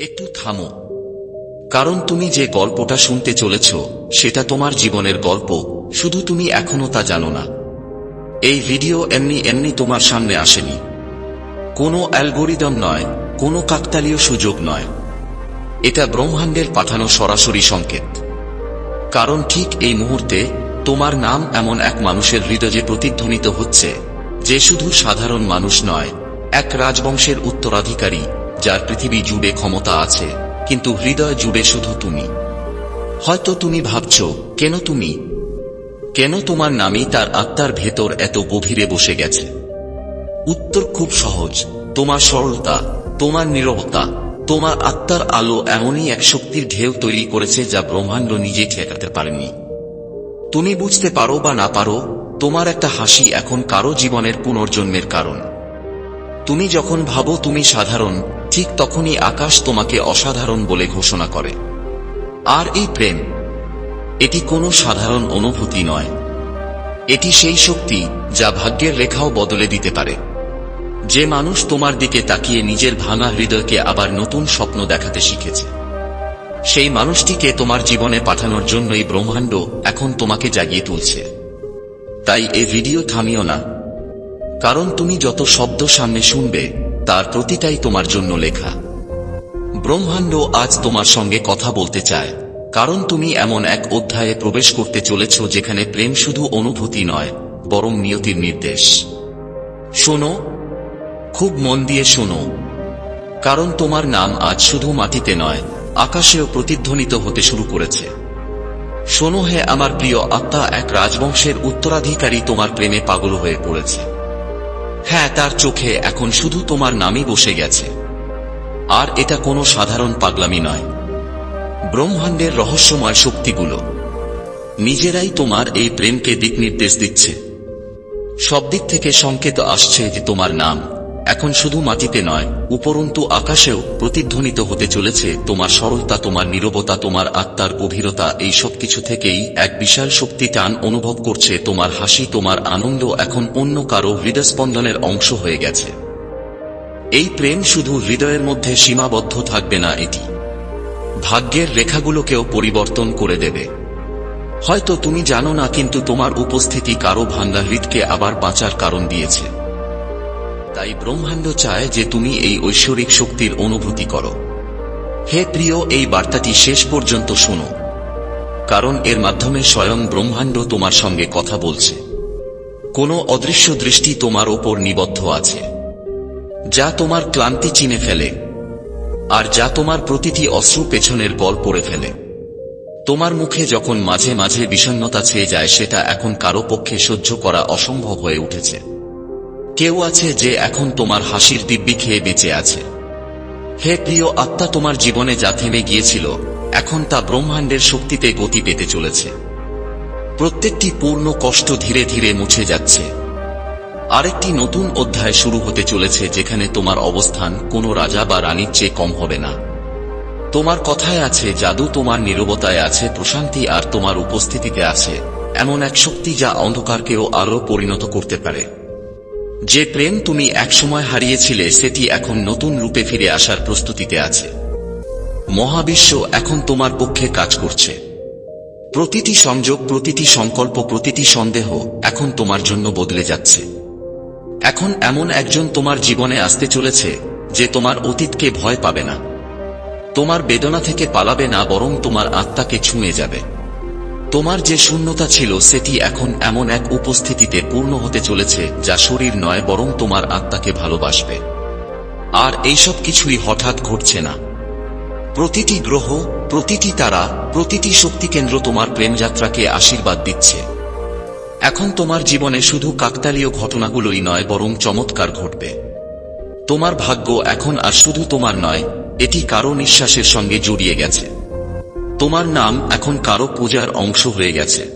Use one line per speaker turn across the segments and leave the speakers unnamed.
একটু থামো। কারণ তুমি যে গল্পটা শুনতে চলেছ, সেটা তোমার জীবনের গল্প, শুধু তুমি এখনও তা জানো না। এই ভিডিও এমনি এমনি তোমার সামনে আসেনি। কোনো অ্যালগোরিদম নয়, কোনো কাকতালীয় সুযোগ নয়। এটা ব্রহ্মাণ্ডের পাঠানো সরাসরি সংকেত। কারণ ঠিক এই মুহূর্তে, তোমার নাম এমন এক মানুষের হৃদয়ে প্রতিধ্বনিত হচ্ছে, যে শুধু সাধারণ মানুষ নয়, এক রাজবংশের উত্তরাধিকারী যার পৃথিবী জুড়ে ক্ষমতা আছে, কিন্তু হৃদয় জুড়ে শুধু তুমি। হয়তো তুমি ভাবছ, কেন তুমি? কেন তোমার নামই তার আত্মার ভেতর এত গভীরে বসে গেছে? উত্তর খুব সহজ, তোমার সরলতা, তোমার নীরবতা, তোমার আত্মার আলো এমনই এক শক্তির ঢেউ তৈরি করেছে যা ব্রহ্মাণ্ড নিজে ঠেকাতে পারেনি। তুমি বুঝতে পারো বা না পারো, তোমার একটা হাসি এখন কারও জীবনের পুনর্জন্মের কারণ। তুমি যখন ভাবো তুমি সাধারণ ঠিক তখনই আকাশ তোমাকে অসাধারণ বলে ঘোষণা করে। আর এই প্রেম, এটি কোনো সাধারণ অনুভূতি নয়। এটি সেই শক্তি যা ভাগ্যের রেখাও বদলে দিতে পারে। যে মানুষ তোমার দিকে তাকিয়ে নিজের ভাঙা হৃদয়কে আবার নতুন স্বপ্ন দেখাতে শিখেছে। সেই মানুষটিকে তোমার জীবনে পাঠানোর জন্যই ব্রহ্মাণ্ড এখন তোমাকে জাগিয়ে তুলছে। তাই এ ভিডিও থামিও না। কারণ তুমি যত শব্দ সামনে শুনবে তার প্রতিটাই তোমার জন্য লেখা। ব্রহ্মাণ্ড আজ তোমার সঙ্গে কথা বলতে চায়, কারণ তুমি এমন এক অধ্যায়ে প্রবেশ করতে চলেছ যেখানে প্রেম শুধু অনুভূতি নয়, বরং নিয়তির নির্দেশ। শোনো, খুব মন দিয়ে শোনো। কারণ তোমার নাম আজ শুধু মাটিতে নয়, আকাশেও প্রতিধ্বনিত হতে শুরু করেছে। শোনো হে আমার প্রিয় আত্মা, এক রাজবংশের উত্তরাধিকারী তোমার প্রেমে পাগল হয়ে পড়েছে। হ্যাঁ তার চোখে এখন শুধু তোমার নামই বসে গেছে। আর এটা কোনো সাধারণ পাগলামি নয়। ব্রহ্মাণ্ডের রহস্যময় শক্তিগুলো নিজেরাই তোমার এই প্রেমকে দিক নির্দেশ দিচ্ছে। সব দিক থেকে সংকেত আসছে যে তোমার নাম। এখন শুধু মাটিতে নয়, উপরন্তু আকাশেও প্রতিধ্বনিত হতে চলেছে তোমার সরলতা, তোমার নীরবতা, তোমার আত্মার গভীরতা, এই সব কিছু থেকেই এক বিশাল শক্তি টান অনুভব করছে তোমার হাসি, তোমার আনন্দ এখন অন্য কারও হৃদস্পন্দনের অংশ হয়ে গেছে। এই প্রেম শুধু হৃদয়ের মধ্যে সীমাবদ্ধ থাকবে না এটি। ভাগ্যের রেখাগুলোকেও পরিবর্তন করে দেবে। হয়তো তুমি জানো না, কিন্তু তোমার উপস্থিতি কারও ভাঙ্গা হৃদকে আবার বাঁচার কারণ দিয়েছে। তাই ব্রহ্মাণ্ড চায় যে তুমি এই ঐশ্বরিক শক্তির অনুভূতি করো। হে প্রিয়, এই বার্তাটি শেষ পর্যন্ত শোনো। কারণ এর মাধ্যমে স্বয়ং ব্রহ্মাণ্ড তোমার সঙ্গে কথা বলছে। কোনো অদৃশ্য দৃষ্টি তোমার ওপর নিবদ্ধ আছে, যা তোমার ক্লান্তি চিনে ফেলে, আর যা তোমার প্রতিটি অশ্রু পেছনের গল পড়ে ফেলে। তোমার মুখে যখন মাঝে মাঝে বিষণ্ণতা ছেয়ে যায়, সেটা এখন কারও পক্ষে সহ্য করা অসম্ভব হয়ে উঠেছে। কেউ আছে যে এখন তোমার হাসির দিব্যি খেয়ে বেঁচে আছে। হে প্রিয় আত্মা, তোমার জীবনে যা থেমে গিয়েছিল, এখন তা ব্রহ্মাণ্ডের শক্তিতে গতি পেতে চলেছে। প্রত্যেকটি পূর্ণ কষ্ট ধীরে ধীরে মুছে যাচ্ছে। আরেকটি নতুন অধ্যায় শুরু হতে চলেছে, যেখানে তোমার অবস্থান কোনো রাজা বা রানীর চেয়ে কম হবে না। তোমার কথায় আছে, জাদু তোমার নীরবতায় আছে, প্রশান্তি আর তোমার উপস্থিতিতে আছে। এমন এক শক্তি যা অন্ধকারকেও আরও পরিণত করতে পারে। যে প্রেম তুমি একসময় হারিয়েছিলে, সেটি এখন নতুন রূপে ফিরে আসার প্রস্তুতিতে আছে। মহাবিশ্ব এখন তোমার পক্ষে কাজ করছে। প্রতিটি সংযোগ, প্রতিটি সংকল্প, প্রতিটি সন্দেহ এখন তোমার জন্য বদলে যাচ্ছে। এখন এমন একজন তোমার জীবনে আসতে চলেছে, যে তোমার অতীতকে ভয় পাবে না। তোমার বেদনা থেকে পালাবে না, বরং তোমার আত্মাকে ছুঁয়ে যাবে। তোমার যে শূন্যতা ছিল, সেটি এখন এমন এক উপস্থিতিতে পূর্ণ হতে চলেছে, যা শরীর নয়, বরং তোমার আত্মাকে ভালোবাসবে। আর এইসব কিছুই হঠাৎ ঘটছে না। প্রতিটি গ্রহ, প্রতিটি তারা, প্রতিটি শক্তিকেন্দ্র তোমার প্রেমযাত্রাকে আশীর্বাদ দিচ্ছে। এখন তোমার জীবনে শুধু কাকতালীয় ঘটনাগুলোই নয়, বরং চমৎকার ঘটবে। তোমার ভাগ্য এখন আর শুধু তোমার নয়, এটি কারও নিঃশ্বাসের সঙ্গে জড়িয়ে গেছে। তোমার নাম এখন কারও পূজার অংশ হয়ে গেছে।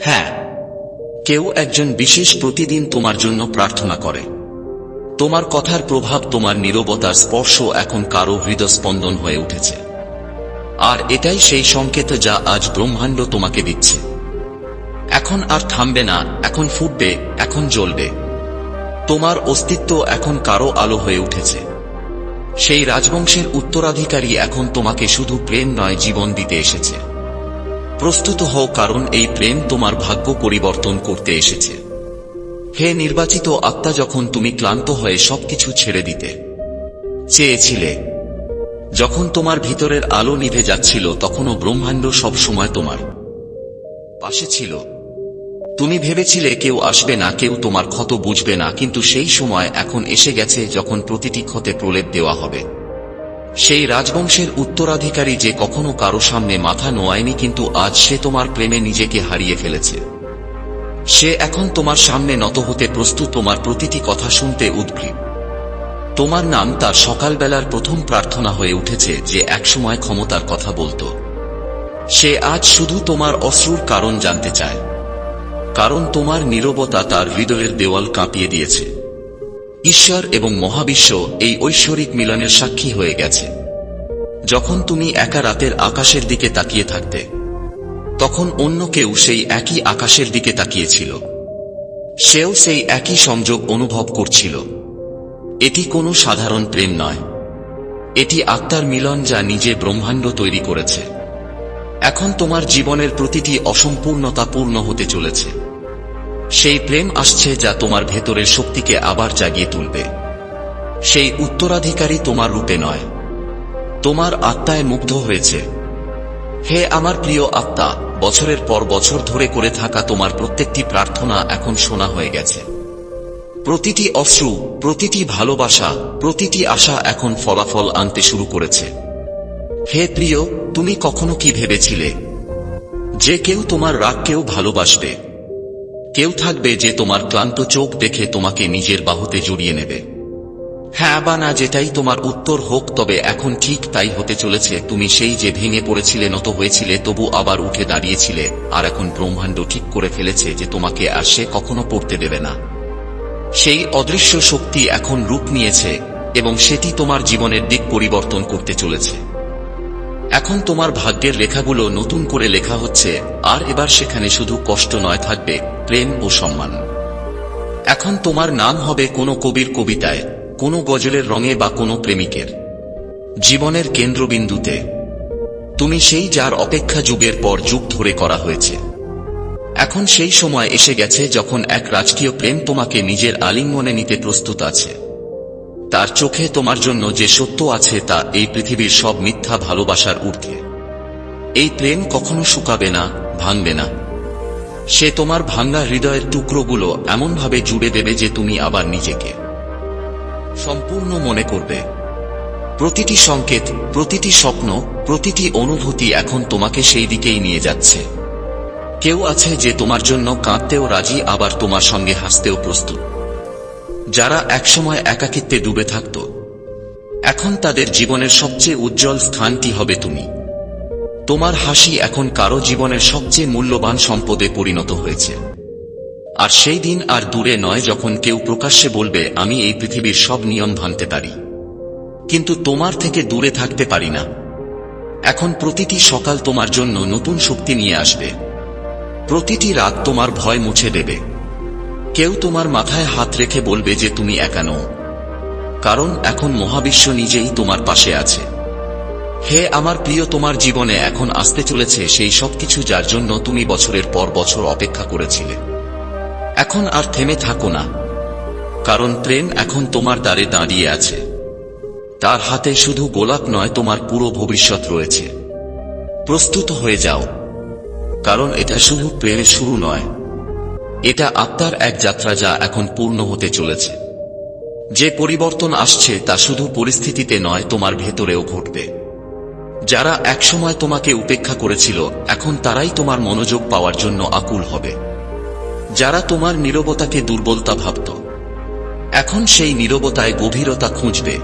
হ্যাঁ কেউ একজন বিশেষ প্রতিদিন তোমার জন্য প্রার্থনা করে। তোমার কথার প্রভাব তোমার নীরবতার স্পর্শ এখন কারও হৃদস্পন্দন হয়ে উঠেছে। আর এটাই সেই সংকেত যা আজ ব্রহ্মাণ্ড তোমাকে দিচ্ছে। এখন আর থামবে না, এখন ফুটবে, এখন জ্বলবে। তোমার অস্তিত্ব এখন কারও আলো হয়ে উঠেছে। সেই রাজবংশের উত্তরাধিকারী এখন তোমাকে শুধু প্রেম নয় জীবন দিতে এসেছে। প্রস্তুত হও, কারণ এই প্রেম তোমার ভাগ্য পরিবর্তন করতে এসেছে। হে নির্বাচিত আত্মা, যখন তুমি ক্লান্ত হয়ে সবকিছু ছেড়ে দিতে চেয়েছিলে, যখন তোমার ভিতরের আলো নিভে যাচ্ছিল, তখনও ব্রহ্মাণ্ড সব সময় তোমার পাশে ছিল। তুমি ভেবেছিলে কেউ আসবে না, কেউ তোমার ক্ষত বুঝবে না, কিন্তু সেই সময় এখন এসে গেছে যখন প্রতিটি ক্ষতে প্রলেপ দেওয়া হবে। সেই রাজবংশের উত্তরাধিকারী যে কখনো কারও সামনে মাথা নোয়ায়নি, কিন্তু আজ সে তোমার প্রেমে নিজেকে হারিয়ে ফেলেছে। সে এখন তোমার সামনে নত হতে প্রস্তুত, তোমার প্রতিটি কথা শুনতে উদ্গ্রীব। তোমার নাম তার সকালবেলার প্রথম প্রার্থনা হয়ে উঠেছে, যে একসময় ক্ষমতার কথা বলতো। সে আজ শুধু তোমার অশ্রুর কারণ জানতে চায়। কারণ তোমার নীরবতা তার হৃদয়ের দেওয়াল কাঁপিয়ে দিয়েছে। ঈশ্বর এবং মহাবিশ্ব এই ঐশ্বরিক মিলনের সাক্ষী হয়ে গেছে। যখন তুমি একা রাতের আকাশের দিকে তাকিয়ে থাকতে, তখন অন্য কেউ সেই একই আকাশের দিকে তাকিয়েছিল। সেও সেই একই সংযোগ অনুভব করছিল। এটি কোনো সাধারণ প্রেম নয়। এটি আত্মার মিলন যা নিজে ব্রহ্মাণ্ড তৈরি করেছে। এখন তোমার জীবনের প্রতিটি অসম্পূর্ণতা পূর্ণ হতে চলেছে। সেই প্রেম আসছে যা তোমার ভেতরের শক্তিকে আবার জাগিয়ে তুলবে। সেই উত্তরাধিকারী তোমার রূপে নয়। তোমার আত্মায় মুগ্ধ হয়েছে। হে আমার প্রিয় আত্মা, বছরের পর বছর ধরে করে থাকা তোমার প্রত্যেকটি প্রার্থনা এখন শোনা হয়ে গেছে। প্রতিটি অশ্রু, প্রতিটি ভালোবাসা, প্রতিটি আশা এখন ফলাফল আনতে শুরু করেছে। হে প্রিয়, তুমি কখনো কি ভেবেছিলে? যে কেউ তোমার রাগকেও ভালোবাসবে। কেউ থাকবে যে তোমার ক্লান্ত চোখ দেখে তোমাকে নিজের বাহুতে জড়িয়ে নেবে। হ্যাঁ বা না, যেটাই তোমার উত্তর হোক, তবে এখন ঠিক তাই হতে চলেছে। তুমি সেই যে ভেঙে পড়েছিলে, নত হয়েছিলে, তবু আবার উঠে দাঁড়িয়েছিলে। আর এখন ব্রহ্মাণ্ড ঠিক করে ফেলেছে যে তোমাকে আর সে কখনো পড়তে দেবে না। সেই অদৃশ্য শক্তি এখন রূপ নিয়েছে, এবং সেটি তোমার জীবনের দিক পরিবর্তন করতে চলেছে। এখন তোমার ভাগ্যের লেখাগুলো নতুন করে লেখা হচ্ছে, আর এবার সেখানে শুধু কষ্ট নয় থাকবে প্রেম ও সম্মান। এখন তোমার নাম হবে কোনো কবির কবিতায়, কোনো গজলের রঙে বা কোনো প্রেমিকের। জীবনের কেন্দ্রবিন্দুতে। তুমি সেই যার অপেক্ষা যুগের পর যুগ ধরে করা হয়েছে। এখন সেই সময় এসে গেছে যখন এক রাজকীয় প্রেম তোমাকে নিজের আলিঙ্গনে নিতে প্রস্তুত আছে। তার চোখে তোমার জন্য যে সত্য আছে তা এই পৃথিবীর সব মিথ্যা ভালোবাসার ঊর্ধ্বে। এই প্রেম কখনো শুকাবে না, ভাঙবে না। সে তোমার ভাঙ্গা হৃদয়ের টুকরোগুলো এমনভাবে জুড়ে দেবে যে তুমি আবার নিজেকে সম্পূর্ণ মনে করবে। প্রতিটি সংকেত, প্রতিটি স্বপ্ন, প্রতিটি অনুভূতি এখন তোমাকে সেই দিকেই নিয়ে যাচ্ছে। কেউ আছে যে তোমার জন্য কাঁদতেও রাজি, আবার তোমার সঙ্গে হাসতেও প্রস্তুত। যারা একসময় একাকিত্বে ডুবে থাকত, এখন তাদের জীবনের সবচেয়ে উজ্জ্বল স্থানটি হবে তুমি। তোমার হাসি এখন কারও জীবনের সবচেয়ে মূল্যবান সম্পদে পরিণত হয়েছে। আর সেই দিন আর দূরে নয় যখন কেউ প্রকাশ্যে বলবে, আমি এই পৃথিবীর সব নিয়ম ভাঙতে পারি। কিন্তু তোমার থেকে দূরে থাকতে পারি না। এখন প্রতিটি সকাল তোমার জন্য নতুন শক্তি নিয়ে আসবে। প্রতিটি রাত তোমার ভয় মুছে দেবে। কেউ তোমার মাথায় হাত রেখে বলবে যে, তুমি একা নও। কারণ এখন মহাবিশ্ব নিজেই তোমার পাশে আছে। হে আমার প্রিয়, তোমার জীবনে এখন আসতে চলেছে সেই সবকিছু যার জন্য তুমি বছরের পর বছর অপেক্ষা করেছিলে। এখন আর থেমে থাকো না, কারণ প্রেম এখন তোমার দ্বারে দাঁড়িয়ে আছে। তার হাতে শুধু গোলাপ নয়, তোমার পুরো ভবিষ্যৎ রয়েছে। প্রস্তুত হয়ে যাও, কারণ এটা শুধু প্রেমের শুরু নয়, এটা আত্মার এক যাত্রা যা এখন পূর্ণ হতে চলেছে। যে পরিবর্তন আসছে তা শুধু পরিস্থিতিতে নয়, তোমার ভেতরেও ঘটবে। যারা একসময় তোমাকে উপেক্ষা করেছিল, এখন তারাই তোমার মনোযোগ পাওয়ার জন্য আকুল হবে। যারা তোমার নীরবতাকে দুর্বলতা ভাবত, এখন সেই নীরবতায় গভীরতা খুঁজবে।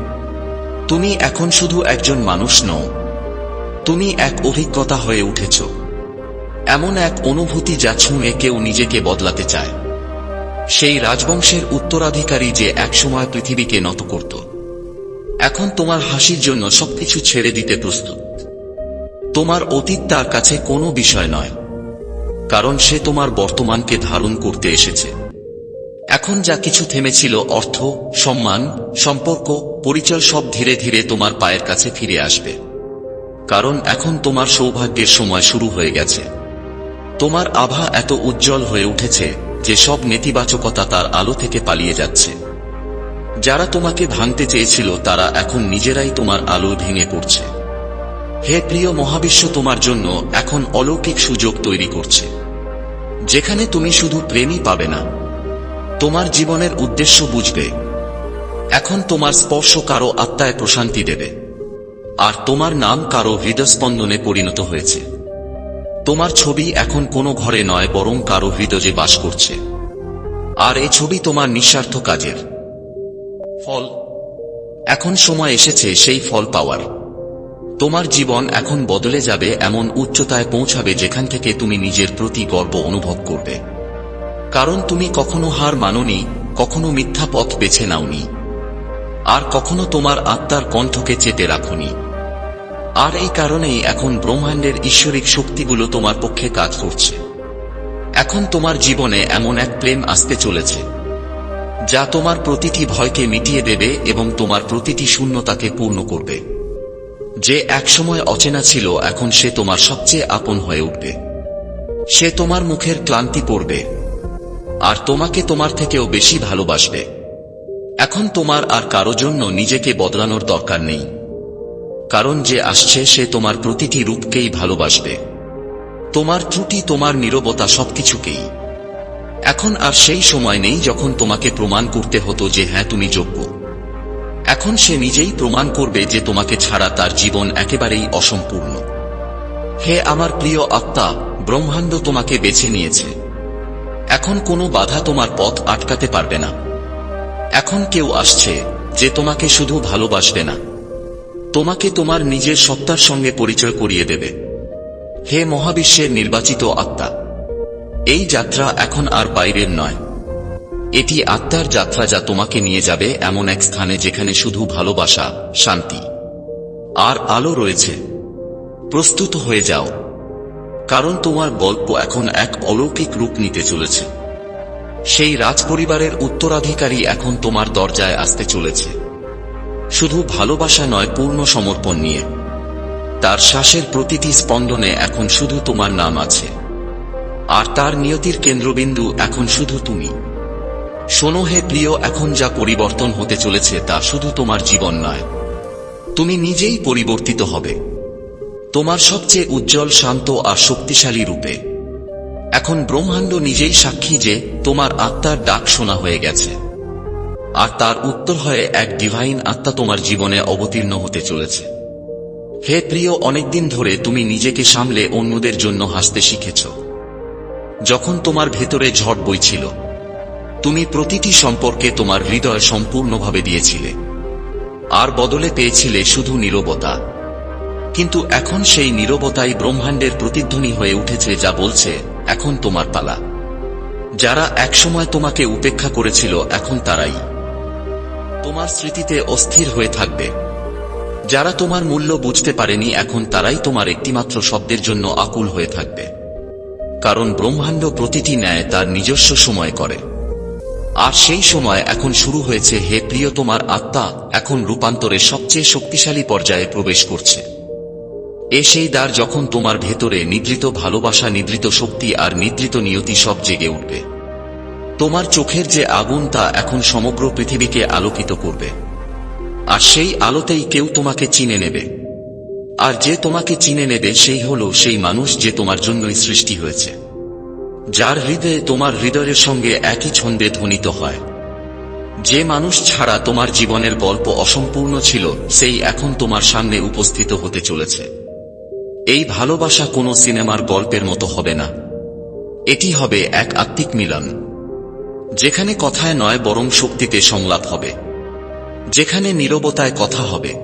তুমি এখন শুধু একজন মানুষ নও, তুমি এক অভিজ্ঞতা হয়ে উঠেছ। এমন এক অনুভূতি যা ছুঁয়ে কেউ নিজেকে বদলাতে চায়। সেই রাজবংশের উত্তরাধিকারী যে একসময় পৃথিবীকে নত করত, এখন তোমার হাসির জন্য সবকিছু ছেড়ে দিতে প্রস্তুত। তোমার অতীত তার কাছে কোনো বিষয় নয়, কারণ সে তোমার বর্তমানকে ধারণ করতে এসেছে। এখন যা কিছু থেমেছিল, অর্থ, সম্মান, সম্পর্ক, পরিচয় সব ধীরে ধীরে তোমার পায়ের কাছে ফিরে আসবে। কারণ এখন তোমার সৌভাগ্যের সময় শুরু হয়ে গেছে। তোমার আভা এত উজ্জ্বল হয়ে উঠেছে যে সব নেতিবাচকতা তার আলো থেকে পালিয়ে যাচ্ছে। যারা তোমাকে ভাঙতে চেয়েছিল, তারা এখন নিজেরাই তোমার আলো ভেঙে পড়ছে। হে প্রিয় মহাবিশ্ব, তোমার জন্য এখন অলৌকিক সুযোগ তৈরি করছে। যেখানে তুমি শুধু প্রেমই পাবে না, তোমার জীবনের উদ্দেশ্য বুঝবে। এখন তোমার স্পর্শ কারও আত্মায় প্রশান্তি দেবে, আর তোমার নাম কারও হৃদস্পন্দনে পরিণত হয়েছে। তোমার ছবি এখন কোনো ঘরে নয়, বরং কারও হৃদয়ে বাস করছে। আর এই ছবি তোমার নিঃস্বার্থ কাজের। ফল, এখন সময় এসেছে সেই ফল পাওয়ার। তোমার জীবন এখন বদলে যাবে, এমন উচ্চতায় পৌঁছাবে যেখান থেকে তুমি নিজের প্রতি গর্ব অনুভব করবে। কারণ তুমি কখনো হার মাননি, কখনো মিথ্যা পথ বেছে নাওনি, আর কখনো তোমার আত্মার কণ্ঠকে চেপে রাখনি। আর এই কারণেই এখন ব্রহ্মাণ্ডের ঈশ্বরিক শক্তিগুলো তোমার পক্ষে কাজ করছে। এখন তোমার জীবনে এমন এক প্রেম আসতে চলেছে, যা তোমার প্রতিটি ভয়কে মিটিয়ে দেবে এবং তোমার প্রতিটি শূন্যতাকে পূর্ণ করবে। যে একসময় অচেনা ছিল, এখন সে তোমার সবচেয়ে আপন হয়ে উঠবে। সে তোমার মুখের ক্লান্তি পড়বে, আর তোমাকে তোমার থেকেও বেশি ভালোবাসবে। এখন তোমার আর কারও জন্য নিজেকে বদলানোর দরকার নেই, কারণ যে আসছে সে তোমার প্রতিটি রূপকেই ভালোবাসবে। তোমার ত্রুটি, তোমার নীরবতা সবকিছুকেই। এখন আর সেই সময় নেই যখন তোমাকে প্রমাণ করতে হতো যে হ্যাঁ তুমি যোগ্য। এখন সে নিজেই প্রমাণ করবে যে তোমাকে ছাড়া তার জীবন একেবারেই অসম্পূর্ণ। হে আমার প্রিয় আত্মা, ব্রহ্মাণ্ড তোমাকে বেছে নিয়েছে। এখন কোনো বাধা তোমার পথ আটকাতে পারবে না। এখন কেউ আসছে যে তোমাকে শুধু ভালোবাসবে না। তোমাকে তোমার নিজের সত্তার সঙ্গে পরিচয় করিয়ে দেবে। হে মহাবিশ্বের নির্বাচিত আত্মা, এই যাত্রা এখন আর বাইরের নয়। এটি আত্মার যাত্রা যা তোমাকে নিয়ে যাবে এমন এক স্থানে যেখানে শুধু ভালোবাসা, শান্তি। আর আলো রয়েছে। প্রস্তুত হয়ে যাও। কারণ তোমার গল্প এখন এক অলৌকিক রূপ নিতে চলেছে। সেই রাজপরিবারের উত্তরাধিকারী এখন তোমার দরজায় আসতে চলেছে। শুধু ভালোবাসা নয়, পূর্ণ সমর্পণ নিয়ে। তার শ্বাসের প্রতিটি স্পন্দনে এখন শুধু তোমার নাম আছে। আর তার নিয়তির কেন্দ্রবিন্দু এখন শুধু তুমি। শোনো হে প্রিয়, এখন যা পরিবর্তন হতে চলেছে তা শুধু তোমার জীবন নয়। তুমি নিজেই পরিবর্তিত হবে। তোমার সবচেয়ে উজ্জ্বল, শান্ত আর শক্তিশালী রূপে। এখন ব্রহ্মাণ্ড নিজেই সাক্ষী যে তোমার আত্মার ডাক শোনা হয়ে গেছে। আর তার উত্তর হয়ে এক ডিভাইন আত্মা তোমার জীবনে অবতীর্ণ হতে চলেছে। হে প্রিয়, অনেকদিন ধরে তুমি নিজেকে সামলে অন্যদের জন্য হাসতে শিখেছ। যখন তোমার ভেতরে ঝড় বইছিল তুমি প্রতিটি সম্পর্কে তোমার হৃদয় সম্পূর্ণভাবে দিয়েছিলে। আর বদলে পেয়েছিলে শুধু নীরবতা। কিন্তু এখন সেই নীরবতাই ব্রহ্মাণ্ডের প্রতিধ্বনি হয়ে উঠেছে যা বলছে, এখন তোমার পালা। যারা একসময় তোমাকে উপেক্ষা করেছিল, এখন তারাই। তোমার স্মৃতিতে অস্থির হয়ে থাকবে। যারা তোমার মূল্য বুঝতে পারেনি, এখন তারাই তোমার একটিমাত্র শব্দের জন্য আকুল হয়ে থাকবে। কারণ ব্রহ্মাণ্ড প্রতিটি ন্যায় তার নিজস্ব সময় করে। আর সেই সময় এখন শুরু হয়েছে হে প্রিয় তোমার আত্মা, এখন রূপান্তরের সবচেয়ে শক্তিশালী পর্যায়ে প্রবেশ করছে। এ সেই দ্বার যখন তোমার ভেতরে নিদ্রিত ভালোবাসা, নিদ্রিত শক্তি আর নিদ্রিত নিয়তি সব জেগে উঠবে। তোমার চোখের যে আগুন তা এখন সমগ্র পৃথিবীকে আলোকিত করবে। আর সেই আলোতেই কেউ তোমাকে চিনে নেবে। আর যে তোমাকে চিনে নেবে সেই হল সেই মানুষ যে তোমার জন্যই সৃষ্টি হয়েছে। যার হৃদয়ে তোমার হৃদয়ের সঙ্গে একই ছন্দে ধ্বনিত হয়। যে মানুষ ছাড়া তোমার জীবনের গল্প অসম্পূর্ণ ছিল, সেই এখন তোমার সামনে উপস্থিত হতে চলেছে। এই ভালোবাসা কোনো সিনেমার গল্পের মতো হবে না। এটি হবে এক আত্মিক মিলন, যেখানে কথায় নয় বরং শক্তিতে সংলাপ হবে, যেখানে নীরবতায় কথা হবে,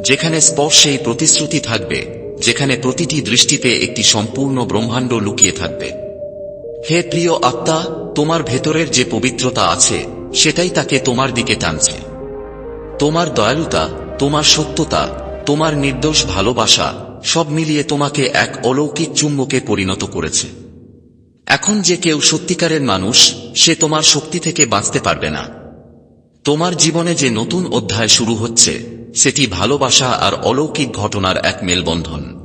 যেখানে স্পর্শেই প্রতিশ্রুতি থাকবে, যেখানে প্রতিটি দৃষ্টিতে একটি সম্পূর্ণ ব্রহ্মাণ্ড লুকিয়ে থাকবে। হে প্রিয় আত্মা, তোমার ভেতরের যে পবিত্রতা আছে, সেটাই তাকে তোমার দিকে টানছে। তোমার দয়ালুতা, তোমার সত্যতা, তোমার নির্দোষ ভালোবাসা, সব মিলিয়ে তোমাকে এক অলৌকিক চুম্বকে পরিণত করেছে। এখন যে কেউ সত্যিকারের মানুষ, সে তোমার শক্তি থেকে বাঁচতে পারবে না। তোমার জীবনে যে নতুন অধ্যায় শুরু হচ্ছে, সেটি ভালোবাসা আর অলৌকিক ঘটনার এক মেলবন্ধন।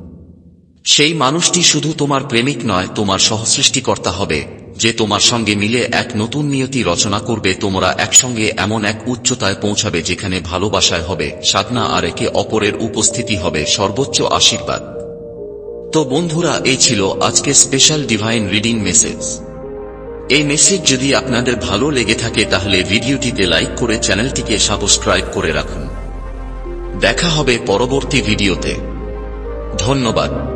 সেই মানুষটি শুধু তোমার প্রেমিক নয়, তোমার সহসৃষ্টিকর্তা হবে, যে তোমার সঙ্গে মিলে এক নতুন নিয়তি রচনা করবে, তোমরা একসঙ্গে এমন এক উচ্চতায় পৌঁছাবে যেখানে ভালোবাসায় হবে, সাধনা আর একে অপরের উপস্থিতি হবে সর্বোচ্চ আশীর্বাদ। তো বন্ধুরা, এই ছিল আজকে স্পেশাল ডিভাইন রিডিং মেসেজ এই মেসেজ যদি আপনাদের ভালো লেগে থাকে, তাহলে ভিডিওটিতে লাইক করে চ্যানেলটিকে সাবস্ক্রাইব করে রাখুন। দেখা হবে পরবর্তী ভিডিওতে। ধন্যবাদ।